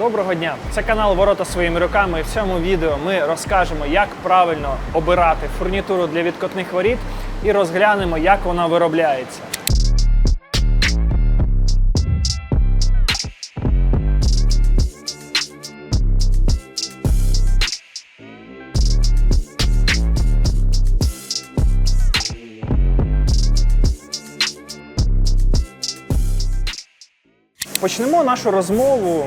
Доброго дня! Це канал Ворота своїми руками. І в цьому відео ми розкажемо, як правильно обирати фурнітуру для відкотних воріт і розглянемо, як вона виробляється. Почнемо нашу розмову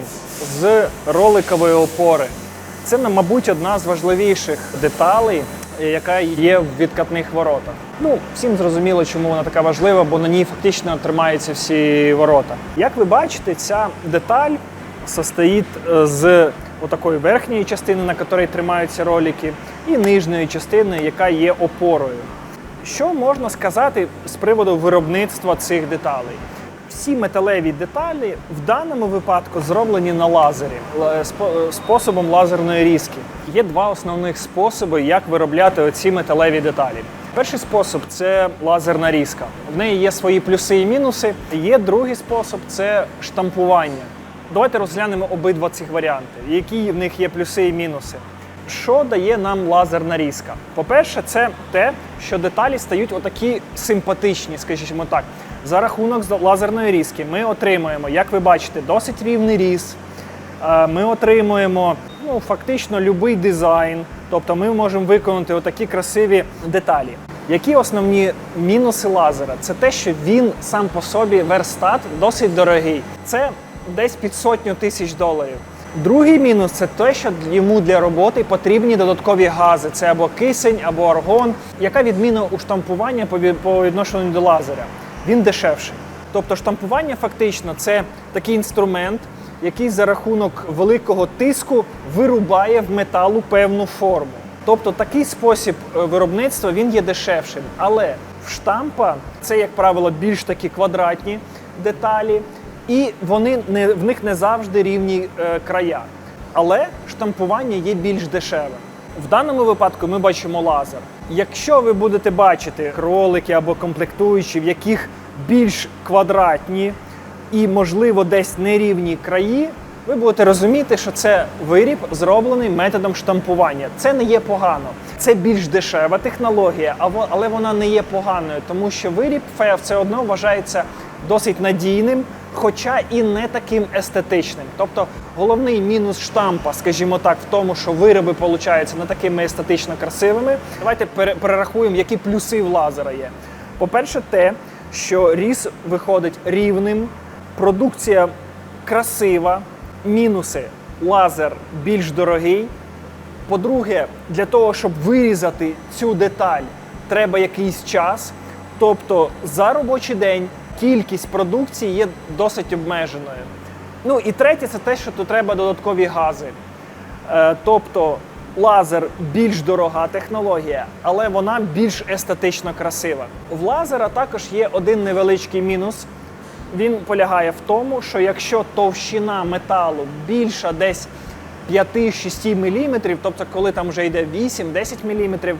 з роликової опори. Це, мабуть, одна з важливіших деталей, яка є в відкатних воротах. Ну, всім зрозуміло, чому вона така важлива, бо на ній фактично тримаються всі ворота. Як ви бачите, ця деталь состоїть е, з отакої верхньої частини, на якій тримаються ролики, і нижньої частини, яка є опорою. Що можна сказати з приводу виробництва цих деталей? Всі металеві деталі в даному випадку зроблені на лазері способом лазерної різки. Є два основних способи, як виробляти оці металеві деталі. Перший спосіб це лазерна різка. В неї є свої плюси і мінуси. Є другий спосіб це штампування. Давайте розглянемо обидва цих варіанти, які в них є плюси і мінуси. Що дає нам лазерна різка? По-перше, це те, що деталі стають отакі симпатичні, скажімо так. За рахунок лазерної різки ми отримуємо, як ви бачите, досить рівний різ. Е, Ми отримуємо ну, фактично будь-який дизайн. Тобто ми можемо виконати отакі красиві деталі. Які основні мінуси лазера? Це те, що він сам по собі верстат досить дорогий. Це десь під сотню тисяч доларів. Другий мінус це те, що йому для роботи потрібні додаткові гази. Це або кисень, або аргон. Яка відміна у штампування по відношенню до лазера? Він дешевший. Тобто штампування фактично це такий інструмент, який за рахунок великого тиску вирубає в металу певну форму. Тобто такий спосіб е, виробництва він є дешевшим. Але в штампа це, як правило, більш такі квадратні деталі, і вони не в них не завжди рівні е, края. Але штампування є більш дешевим. В даному випадку ми бачимо лазер. Якщо ви будете бачити ролики або комплектуючі, в яких більш квадратні і, можливо, десь нерівні краї, ви будете розуміти, що це виріб зроблений методом штампування. Це не є погано. Це більш дешева технологія, але вона не є поганою, тому що виріб ФЕФ все одно вважається досить надійним, хоча і не таким естетичним. Тобто головний мінус штампа, скажімо так, в тому, що вироби получаються не такими естетично красивими. Давайте перерахуємо, які плюси в лазера є. По-перше, те, що різ виходить рівним, продукція красива, мінуси лазер більш дорогий. По-друге, для того, щоб вирізати цю деталь, треба якийсь час. Тобто за робочий день кількість продукції є досить обмеженою. Ну і третє, це те, що тут треба додаткові гази. Е, тобто лазер більш дорога технологія, але вона більш естетично красива. В лазера також є один невеличкий мінус. Він полягає в тому, що якщо товщина металу більша десь 5-6 мм, тобто коли там вже йде 8-10 мм,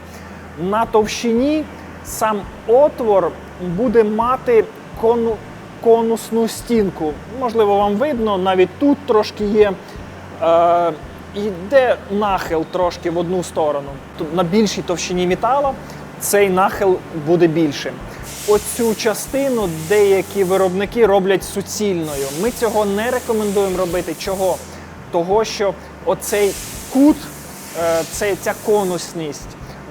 на товщині сам отвор буде мати кону, конусну стінку. Можливо, вам видно, навіть тут трошки є. Е, йде нахил трошки в одну сторону. На більшій товщині метала цей нахил буде більшим. Оцю частину деякі виробники роблять суцільною. Ми цього не рекомендуємо робити. Чого? Того, що оцей кут, е, ця конусність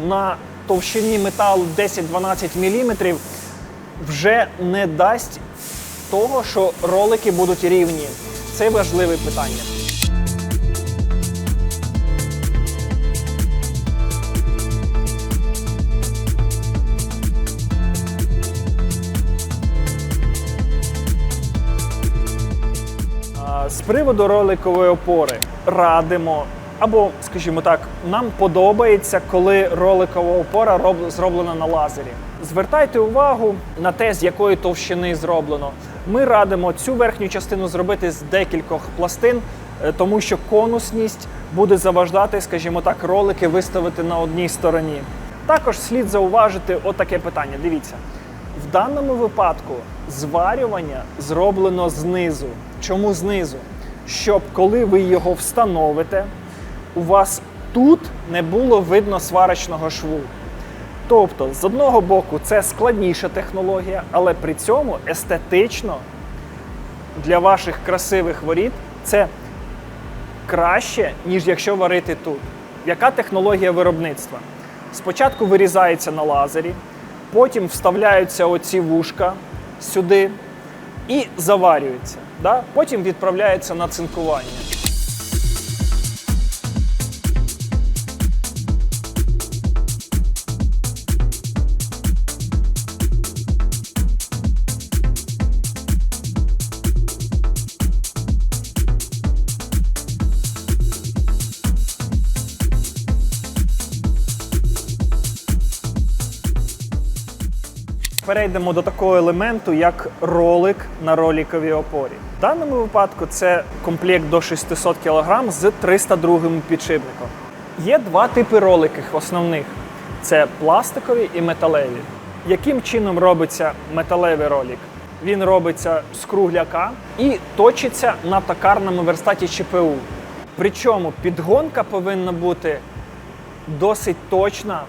на товщині металу 10-12 мм вже не дасть того, що ролики будуть рівні. Це важливе питання. З приводу роликової опори радимо, або, скажімо так, нам подобається, коли роликова опора роб- зроблена на лазері. Звертайте увагу на те, з якої товщини зроблено. Ми радимо цю верхню частину зробити з декількох пластин, е, тому що конусність буде заваждати, скажімо так, ролики виставити на одній стороні. Також слід зауважити отаке питання. Дивіться, в даному випадку зварювання зроблено знизу. Чому знизу? щоб коли ви його встановите, у вас тут не було видно сварочного шву. Тобто, з одного боку, це складніша технологія, але при цьому естетично для ваших красивих воріт це краще, ніж якщо варити тут. Яка технологія виробництва? Спочатку вирізається на лазері, потім вставляються оці вушка сюди і заварюється. Да? Потім відправляється на цинкування. Перейдемо до такого елементу, як ролик на роліковій опорі. В даному випадку це комплект до 600 кг з 302 підшипником. Є два типи роликів основних: це пластикові і металеві. Яким чином робиться металевий ролик? Він робиться з кругляка і точиться на токарному верстаті ЧПУ. Причому підгонка повинна бути досить точна,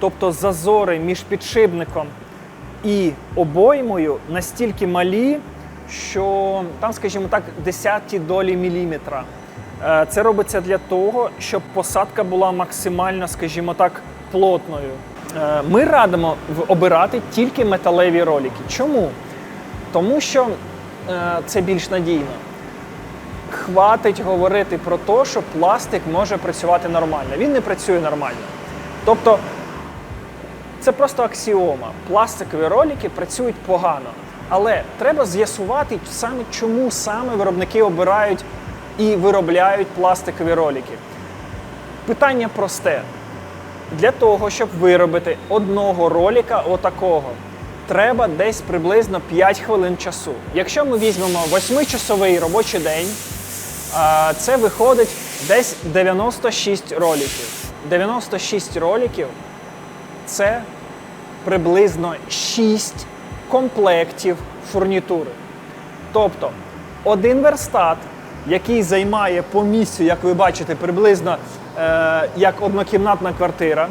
тобто зазори між підшипником і обоймою настільки малі, що там, скажімо так, десяті долі міліметра. Е, Це робиться для того, щоб посадка була максимально, скажімо так, плотною. Е, Ми радимо обирати тільки металеві ролики. Чому? Тому що е, це більш надійно. Хватить говорити про те, що пластик може працювати нормально. Він не працює нормально. Тобто це просто аксіома. Пластикові ролики працюють погано. Але треба з'ясувати саме, чому саме виробники обирають і виробляють пластикові ролики. Питання просте. Для того, щоб виробити одного ролика отакого, треба десь приблизно 5 хвилин часу. Якщо ми візьмемо 8-часовий робочий день, це виходить десь 96 роликів. 96 роликів це приблизно 6 комплектів фурнітури. Тобто один верстат, який займає по місцю, як ви бачите, приблизно е, як однокімнатна квартира.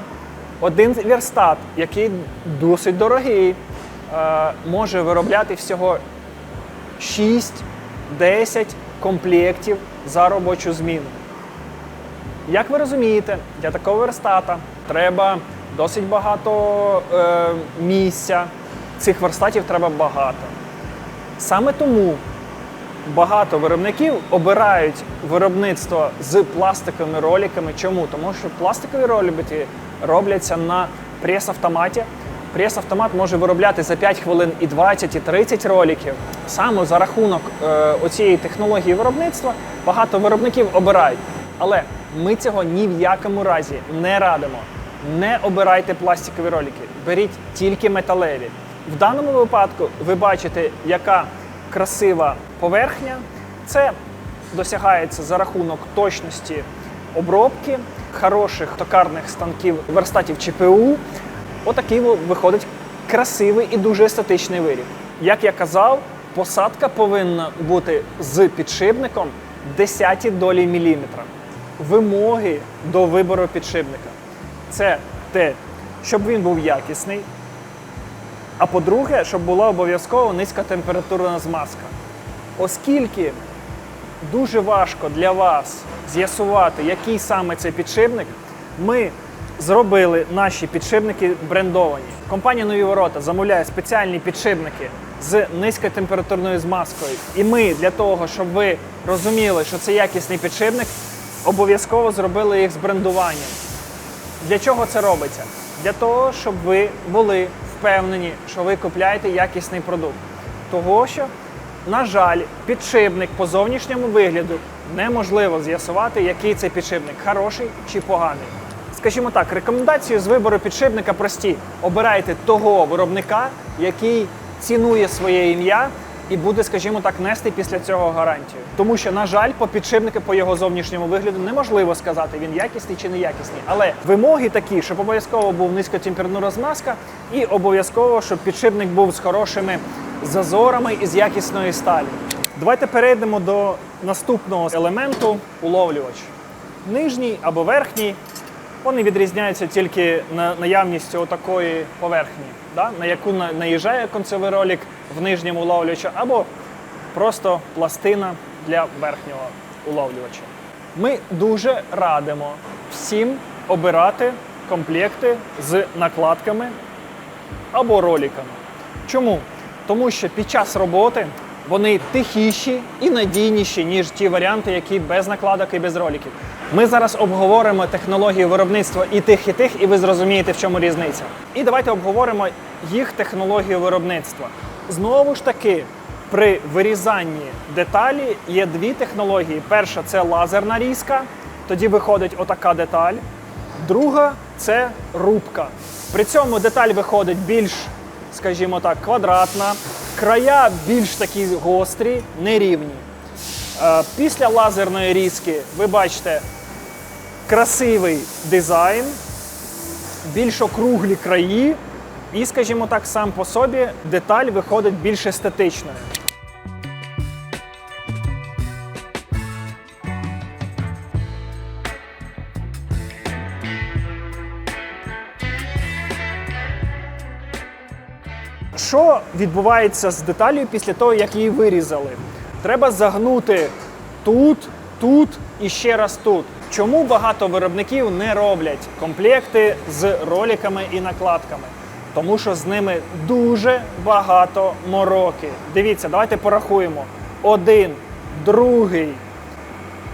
Один верстат, який досить дорогий, е, може виробляти всього 6-10 комплектів за робочу зміну. Як ви розумієте, для такого верстата треба досить багато е, місця. Цих верстатів треба багато. Саме тому багато виробників обирають виробництво з пластиковими роликами. Чому? Тому що пластикові ролики робляться на прес-автоматі. Прес-автомат може виробляти за 5 хвилин і 20, і 30 роликів. Саме за рахунок е, оцієї технології виробництва багато виробників обирають. Але ми цього ні в якому разі не радимо. Не обирайте пластикові ролики, беріть тільки металеві. В даному випадку ви бачите, яка красива поверхня. Це досягається за рахунок точності обробки, хороших токарних станків верстатів ЧПУ. Отакий виходить красивий і дуже естетичний виріб. Як я казав, посадка повинна бути з підшипником 10 долі міліметра. Вимоги до вибору підшипника це те, щоб він був якісний. А по-друге, щоб була обов'язково низька температурна змазка. Оскільки дуже важко для вас з'ясувати, який саме це підшипник, ми зробили наші підшипники брендовані. Компанія Нові Ворота замовляє спеціальні підшипники з низькотемпературною змазкою. І ми для того, щоб ви розуміли, що це якісний підшипник, обов'язково зробили їх з брендуванням. Для чого це робиться? Для того, щоб ви були впевнені, що ви купляєте якісний продукт. Того, що, на жаль, підшипник по зовнішньому вигляду неможливо з'ясувати, який це підшипник хороший чи поганий. Скажімо так, рекомендації з вибору підшипника прості: обирайте того виробника, який цінує своє ім'я і буде, скажімо так, нести після цього гарантію. Тому що, на жаль, по підшипнику, по його зовнішньому вигляду неможливо сказати, він якісний чи не якісний. Але вимоги такі, щоб обов'язково був низькотемпературна змазка, і обов'язково, щоб підшипник був з хорошими зазорами і з якісної сталі. Давайте перейдемо до наступного елементу уловлювач. Нижній або верхній. Вони відрізняються тільки на наявністю такої поверхні, да? на яку на- наїжджає концевий ролик в нижньому уловлювачі, або просто пластина для верхнього уловлювача. Ми дуже радимо всім обирати комплекти з накладками або роликами. Чому? Тому що під час роботи вони тихіші і надійніші, ніж ті варіанти, які без накладок і без роликів. Ми зараз обговоримо технологію виробництва і тих, і тих, і ви зрозумієте, в чому різниця. І давайте обговоримо їх технологію виробництва. Знову ж таки, при вирізанні деталі є дві технології. Перша це лазерна різка, тоді виходить отака деталь. Друга це рубка. При цьому деталь виходить більш, скажімо так, квадратна, края більш такі гострі, нерівні. Е, Після лазерної різки ви бачите красивий дизайн, більш округлі краї, і, скажімо так, сам по собі деталь виходить більш естетичною. Що відбувається з деталлю після того, як її вирізали? Треба загнути тут, тут і ще раз тут. Чому багато виробників не роблять комплекти з роликами і накладками? Тому що з ними дуже багато мороки. Дивіться, давайте порахуємо. Один, другий,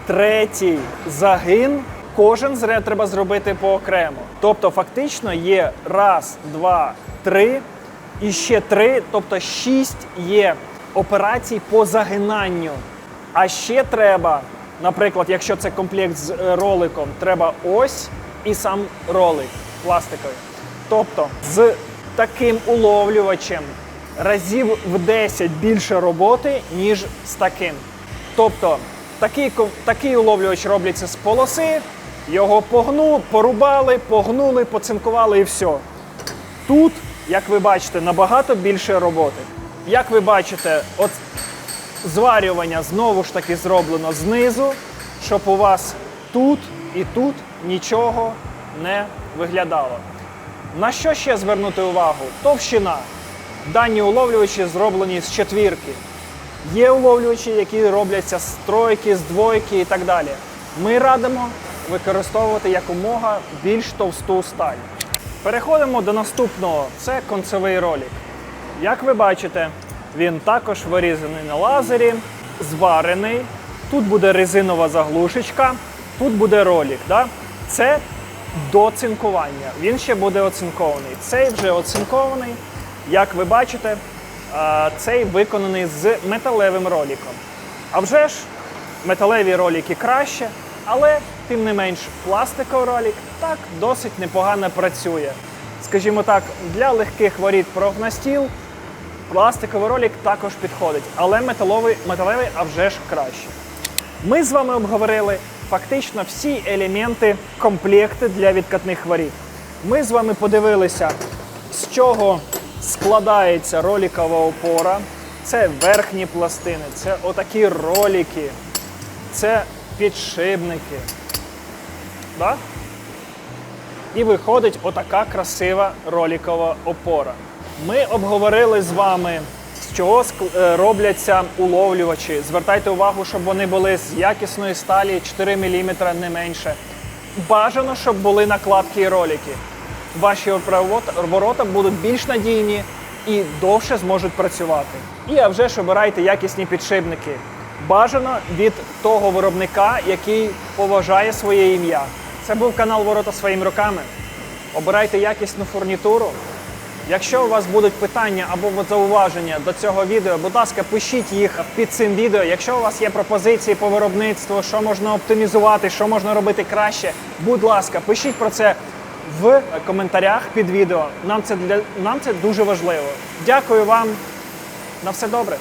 третій загин. Кожен зряд треба зробити поокремо. Тобто, фактично є раз, два, три, і ще три, тобто шість є операцій по загинанню. А ще треба, наприклад, якщо це комплект з е, роликом, треба ось і сам ролик пластиковий. Тобто з таким уловлювачем разів в 10 більше роботи, ніж з таким. Тобто такий, такий уловлювач робляться з полоси, його погну, порубали, погнули, поцинкували і все. Тут, як ви бачите, набагато більше роботи. Як ви бачите, от зварювання знову ж таки зроблено знизу, щоб у вас тут і тут нічого не виглядало. На що ще звернути увагу? Товщина. Дані уловлювачі зроблені з четвірки. Є уловлювачі, які робляться з тройки, з двойки і так далі. Ми радимо використовувати якомога більш товсту сталь. Переходимо до наступного. Це концевий ролик. Як ви бачите, він також вирізаний на лазері, зварений. Тут буде резинова заглушечка, тут буде ролик. Да? Це до цинкування. Він ще буде оцинкований. Цей вже оцинкований. Як ви бачите, цей виконаний з металевим роликом. А вже ж металеві ролики краще, але тим не менш пластиковий ролик так досить непогано працює. Скажімо так, для легких воріт профнастіл пластиковий ролик також підходить, але металовий, металевий а вже ж краще. Ми з вами обговорили фактично всі елементи комплекти для відкатних воріт. Ми з вами подивилися, з чого складається ролікова опора. Це верхні пластини, це отакі ролики, це підшипники. Да? І виходить отака красива ролікова опора. Ми обговорили з вами, з чого е, робляться уловлювачі. Звертайте увагу, щоб вони були з якісної сталі 4 мм не менше. Бажано, щоб були накладки і ролики. Ваші обороти будуть більш надійні і довше зможуть працювати. І а вже ж обирайте якісні підшипники. Бажано від того виробника, який поважає своє ім'я. Це був канал Ворота своїми руками. Обирайте якісну фурнітуру. Якщо у вас будуть питання або зауваження до цього відео, будь ласка, пишіть їх під цим відео. Якщо у вас є пропозиції по виробництву, що можна оптимізувати, що можна робити краще, будь ласка, пишіть про це в коментарях під відео. Нам це для нам це дуже важливо. Дякую вам. На все добре.